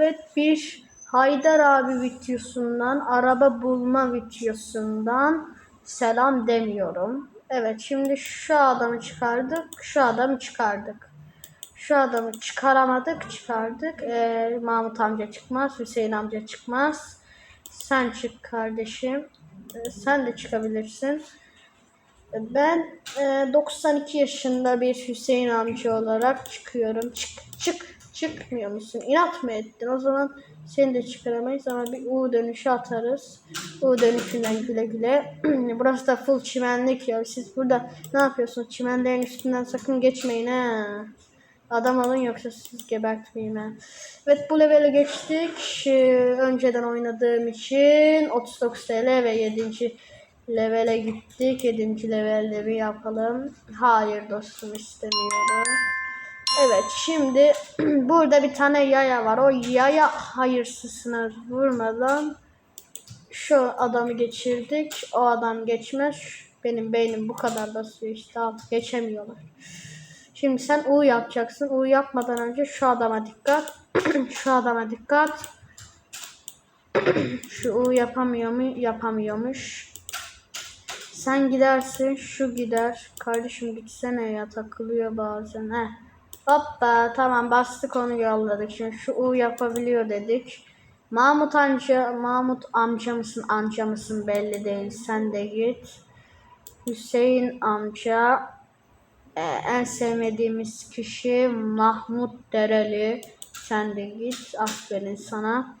Evet bir Haydar abi videosundan, araba bulma videosundan selam demiyorum. Evet şimdi şu adamı çıkardık, şu adamı çıkardık. Şu adamı çıkaramadık, çıkardık. Ee, Mahmut amca çıkmaz, Hüseyin amca çıkmaz. Sen çık kardeşim. Ee, sen de çıkabilirsin. Ben e, 92 yaşında bir Hüseyin amca olarak çıkıyorum. Çık çık çıkmıyor musun? İnat mı ettin? O zaman seni de çıkaramayız ama bir U dönüşü atarız. U dönüşünden güle güle. Burası da full çimenlik ya. Siz burada ne yapıyorsunuz? Çimenlerin üstünden sakın geçmeyin ha. Adam alın yoksa siz gebertmeyeyim ha. Evet bu levele geçtik. Ee, önceden oynadığım için 39 TL ve 7. levele gittik. 7. levelde bir yapalım. Hayır dostum istemiyorum. Evet şimdi burada bir tane yaya var. O yaya hayırsızına vurmadan şu adamı geçirdik. O adam geçmez. Benim beynim bu kadar basıyor işte. Geçemiyorlar. Şimdi sen U yapacaksın. U yapmadan önce şu adama dikkat. şu adama dikkat. şu U yapamıyor mu? Yapamıyormuş. Sen gidersin, şu gider. Kardeşim gitsene ya takılıyor bazen. Heh. Hoppa tamam bastık onu yolladık. Şimdi şu U yapabiliyor dedik. Mahmut amca, Mahmut amca mısın amca mısın belli değil. Sen de git. Hüseyin amca e, en sevmediğimiz kişi Mahmut Dereli. Sen de git. Aferin sana.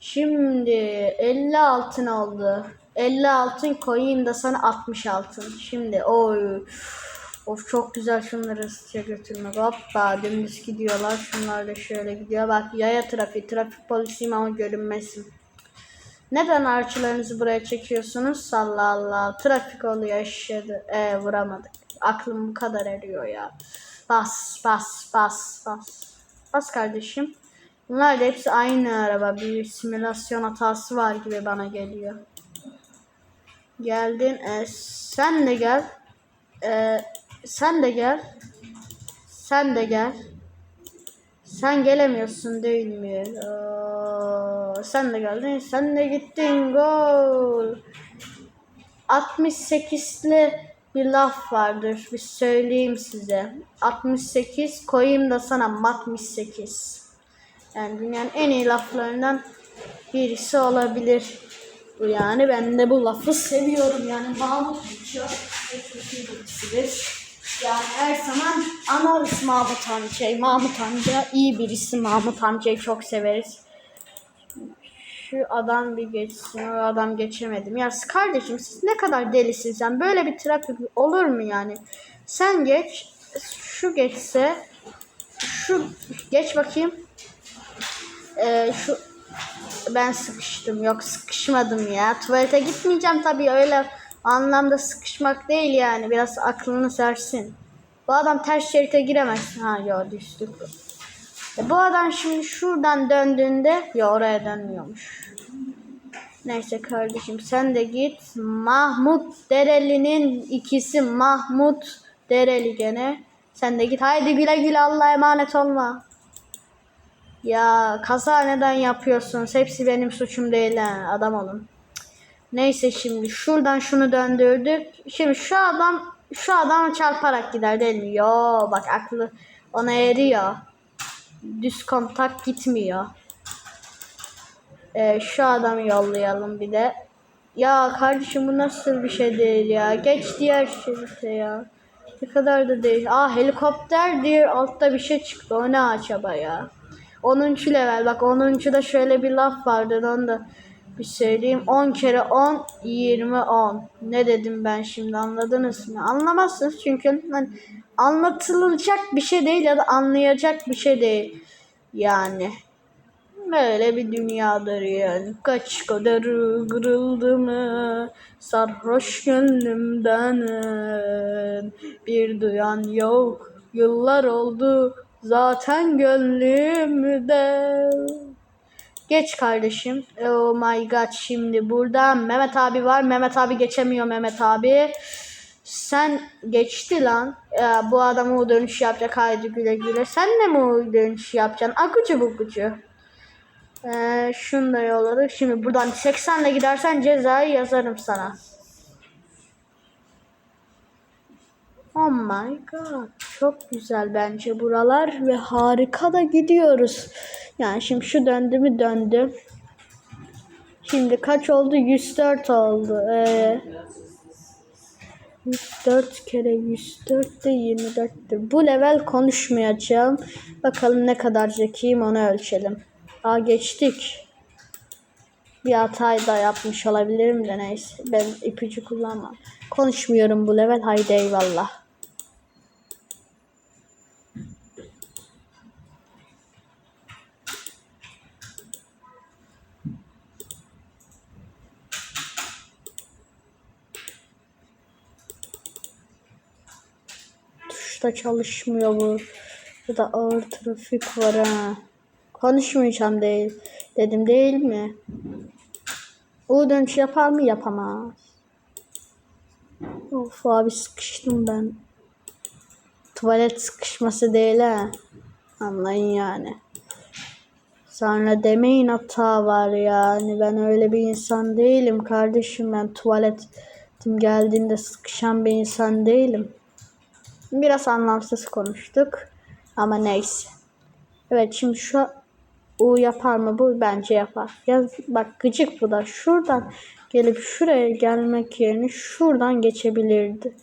Şimdi 50 altın oldu. 50 altın koyayım da sana 60 altın. Şimdi oy. Of çok güzel şunları hızlıca götürmek. Hoppa dümdüz gidiyorlar. Şunlar da şöyle gidiyor. Bak yaya trafik. Trafik polisiyim ama görünmesin. Neden arçılarınızı buraya çekiyorsunuz? Allah Allah. Trafik oluyor eşeğe. Ee, vuramadık. Aklım bu kadar eriyor ya. Bas bas bas bas. Bas kardeşim. Bunlar da hepsi aynı araba. Bir simülasyon hatası var gibi bana geliyor. Geldin. Ee, sen de gel. Ee, sen de gel. Sen de gel. Sen gelemiyorsun değil mi? Oo, sen de geldin. Sen de gittin. Gol. 68'li bir laf vardır. Bir söyleyeyim size. 68 koyayım da sana 68. Yani dünyanın en iyi laflarından birisi olabilir. Bu yani ben de bu lafı seviyorum yani Mahmut Uçuyor. Yani her zaman anarız Mahmut amcayı. Mahmut amca iyi birisi. Mahmut amcayı çok severiz. Şu adam bir geçsin. O adam geçemedim. Ya kardeşim siz ne kadar delisiniz. Yani böyle bir trafik olur mu yani? Sen geç. Şu geçse. Şu geç bakayım. Ee, şu ben sıkıştım. Yok sıkışmadım ya. Tuvalete gitmeyeceğim tabii öyle anlamda sıkışmak değil yani. Biraz aklını sersin. Bu adam ters şerite giremez. Ha ya düştük. E, bu adam şimdi şuradan döndüğünde ya oraya dönmüyormuş. Neyse kardeşim sen de git. Mahmut Dereli'nin ikisi Mahmut Dereli gene. Sen de git. Haydi güle güle Allah'a emanet olma. Ya kaza neden yapıyorsunuz? Hepsi benim suçum değil ha. Adam olun. Neyse şimdi şuradan şunu döndürdük. Şimdi şu adam şu adam çarparak gider değil mi? Yo bak aklı ona eriyor. Düz kontak gitmiyor. Ee, şu adamı yollayalım bir de. Ya kardeşim bu nasıl bir şey değil ya. Geç diğer şerite ya. Ne kadar da değil. Aa helikopter diye altta bir şey çıktı. O ne acaba ya? 10. level. Bak 10. da şöyle bir laf vardı. Onu da bir söyleyeyim. 10 kere 10 20 10. Ne dedim ben şimdi anladınız mı? Anlamazsınız çünkü hani anlatılacak bir şey değil ya da anlayacak bir şey değil. Yani böyle bir dünyadır yani. Kaç kadar kırıldı mı sarhoş gönlümden bir duyan yok. Yıllar oldu zaten gönlümde. Geç kardeşim. Oh my god şimdi burada Mehmet abi var. Mehmet abi geçemiyor Mehmet abi. Sen geçti lan. Ya, bu adam o dönüş yapacak. Haydi güle güle. Sen de mi o dönüş yapacaksın? Akıcı bukucu. Ee, şunu da yolladık. Şimdi buradan 80 ile gidersen cezayı yazarım sana. Oh my god. Çok güzel bence buralar ve harika da gidiyoruz. Yani şimdi şu döndü mü döndü. Şimdi kaç oldu? 104 oldu. Ee, 104 kere 104 de 24'tür. Bu level konuşmayacağım. Bakalım ne kadar zekiyim onu ölçelim. Aa geçtik. Bir hatayı da yapmış olabilirim de neyse. Ben ipucu kullanmam. Konuşmuyorum bu level. Haydi eyvallah. Tuşta çalışmıyor bu. Burada ağır trafik var ha. Konuşmayacağım değil. Dedim değil mi? U dönüş yapar mı? Yapamaz. Of abi sıkıştım ben. Tuvalet sıkışması değil ha. Anlayın yani. Sonra demeyin hata var yani. Ben öyle bir insan değilim kardeşim. Ben tuvaletim geldiğinde sıkışan bir insan değilim. Biraz anlamsız konuştuk. Ama neyse. Evet şimdi şu U yapar mı bu? Bence yapar. Ya bak gıcık bu da. Şuradan gelip şuraya gelmek yerine şuradan geçebilirdi.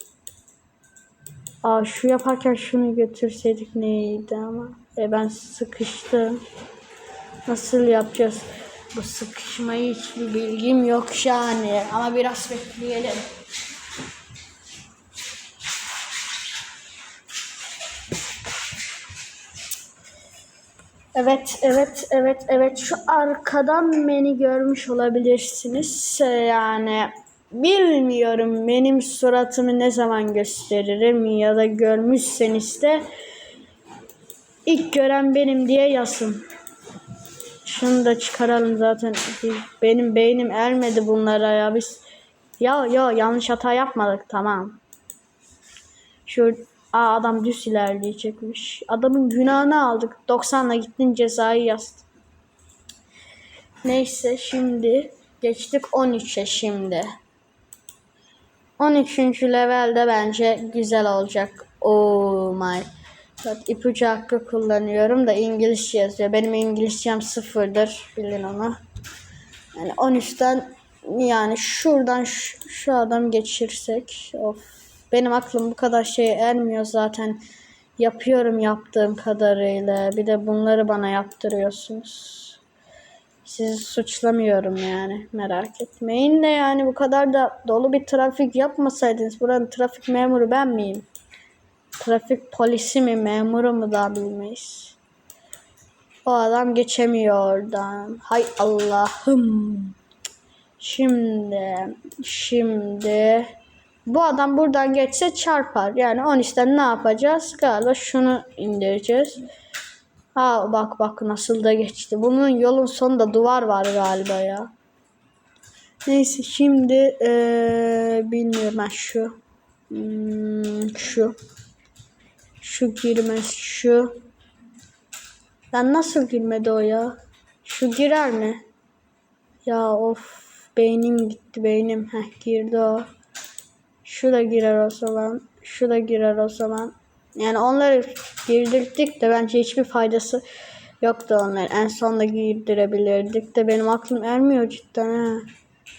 Aa şu yaparken şunu götürseydik neydi ama. E ben sıkıştım. Nasıl yapacağız? Bu sıkışmayı hiçbir bilgim yok yani. Ama biraz bekleyelim. Evet, evet, evet, evet. Şu arkadan beni görmüş olabilirsiniz. Ee, Yani bilmiyorum benim suratımı ne zaman gösteririm ya da görmüşseniz de ilk gören benim diye yazın. Şunu da çıkaralım zaten. Benim beynim ermedi bunlara ya. Biz ya ya yanlış hata yapmadık tamam. Şu Aa, adam düz ilerleyecekmiş. Adamın günahını aldık. 90'la gittin cezayı yazdın. Neyse şimdi geçtik 13'e şimdi. 13. levelde bence güzel olacak. Oh my. Evet, ipucu hakkı kullanıyorum da İngilizce yazıyor. Benim İngilizcem sıfırdır. Bilin onu. Yani 13'ten yani şuradan şu, şu adam geçirsek. Of. Benim aklım bu kadar şey ermiyor zaten. Yapıyorum yaptığım kadarıyla. Bir de bunları bana yaptırıyorsunuz. Sizi suçlamıyorum yani. Merak etmeyin de yani bu kadar da dolu bir trafik yapmasaydınız. Buranın trafik memuru ben miyim? Trafik polisi mi memuru mu da bilmeyiz. O adam geçemiyor oradan. Hay Allah'ım. Şimdi, şimdi bu adam buradan geçse çarpar. Yani 13'ten ne yapacağız? Galiba şunu indireceğiz. Ha bak bak nasıl da geçti. Bunun yolun sonunda duvar var galiba ya. Neyse şimdi ee, bilmiyorum ben şu. Hmm, şu. Şu girmez şu. Ben nasıl girmedi o ya? Şu girer mi? Ya of beynim gitti beynim. Heh girdi o. Şu da girer o zaman. Şu da girer o zaman. Yani onları girdirdik de bence hiçbir faydası yoktu onlar. En sonunda girdirebilirdik de benim aklım ermiyor cidden ha.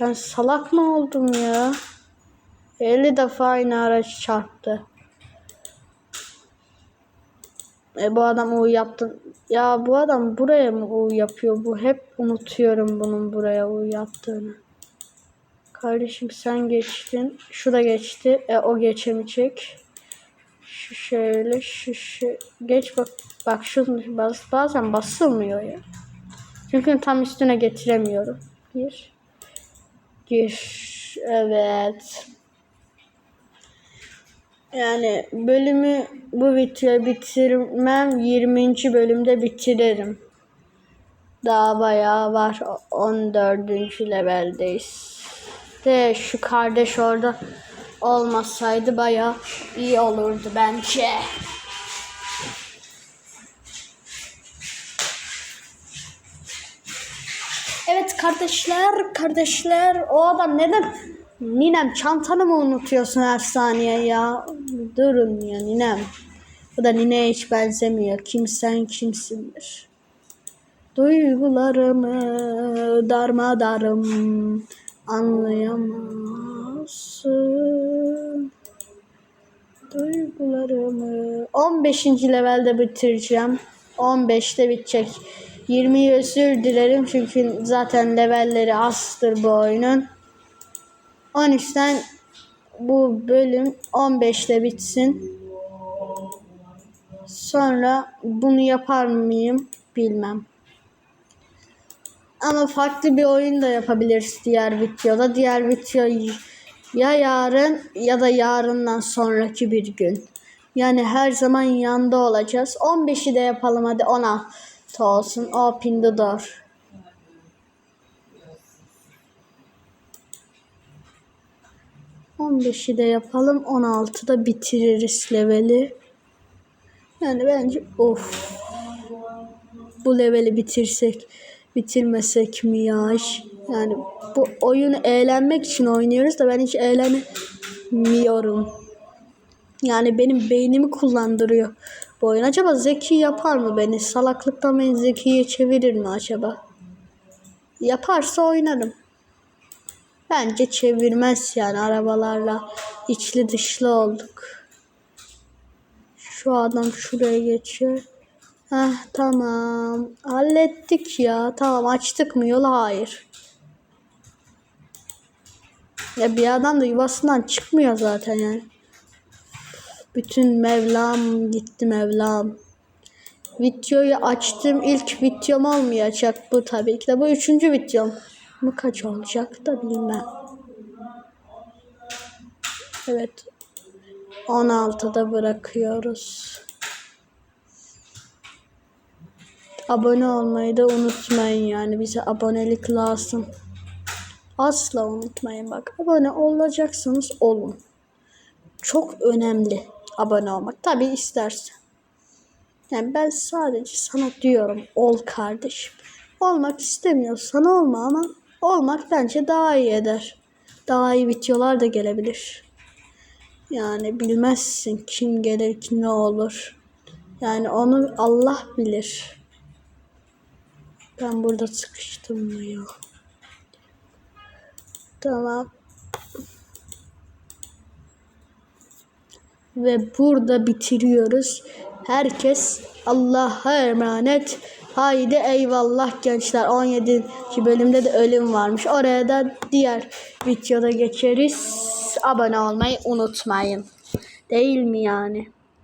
Ben salak mı oldum ya? 50 defa aynı araç çarptı. E bu adam U yaptı. Ya bu adam buraya mı U yapıyor? Bu hep unutuyorum bunun buraya U yaptığını. Kardeşim sen geçtin. Şu da geçti. E o geçemeyecek. Şu şöyle şu şu. Geç bak. Bak şunu baz, bazen basılmıyor ya. Çünkü tam üstüne getiremiyorum. Gir. Gir. Evet. Yani bölümü bu videoyu bitirmem 20. bölümde bitiririm. Daha bayağı var. 14. leveldeyiz. De şu kardeş orada olmasaydı bayağı iyi olurdu bence. Evet kardeşler, kardeşler. O adam neden? Ninem çantanı mı unutuyorsun her saniye ya? Durun ya ninem. Bu da nineye hiç benzemiyor. Kim sen kimsindir? Duygularımı darmadarım anlayamazsın. Duygularımı 15. levelde bitireceğim. 15'te bitecek. 20 özür dilerim çünkü zaten levelleri azdır bu oyunun. 13'ten bu bölüm 15'te bitsin. Sonra bunu yapar mıyım bilmem. Ama farklı bir oyun da yapabiliriz diğer videoda. Diğer video ya yarın ya da yarından sonraki bir gün. Yani her zaman yanda olacağız. 15'i de yapalım hadi 16 olsun. Open the door. On beşi de yapalım. 16'da bitiririz leveli. Yani bence of. Bu leveli bitirsek bitirmesek mi ya? Yani bu oyunu eğlenmek için oynuyoruz da ben hiç eğlenmiyorum. Yani benim beynimi kullandırıyor bu oyun. Acaba zeki yapar mı beni? Salaklıktan beni zekiye çevirir mi acaba? Yaparsa oynarım. Bence çevirmez yani arabalarla içli dışlı olduk. Şu adam şuraya geçiyor. Heh tamam. Hallettik ya. Tamam açtık mı yolu? Hayır. Ya bir adam da yuvasından çıkmıyor zaten yani. Bütün Mevlam gitti Mevlam. Videoyu açtım. ilk videom olmayacak bu tabii ki de. Bu üçüncü videom. Bu kaç olacak da bilmem. Evet. 16'da bırakıyoruz. Abone olmayı da unutmayın yani bize abonelik lazım. Asla unutmayın bak. Abone olacaksınız olun. Çok önemli abone olmak. Tabi istersen. Yani ben sadece sana diyorum ol kardeşim. Olmak istemiyorsan olma ama olmak bence daha iyi eder. Daha iyi videolar da gelebilir. Yani bilmezsin kim gelir ki ne olur. Yani onu Allah bilir. Ben burada sıkıştım mı ya? Tamam. Ve burada bitiriyoruz. Herkes Allah'a emanet. Haydi eyvallah gençler. 17. bölümde de ölüm varmış. Oraya da diğer videoda geçeriz. Abone olmayı unutmayın. Değil mi yani?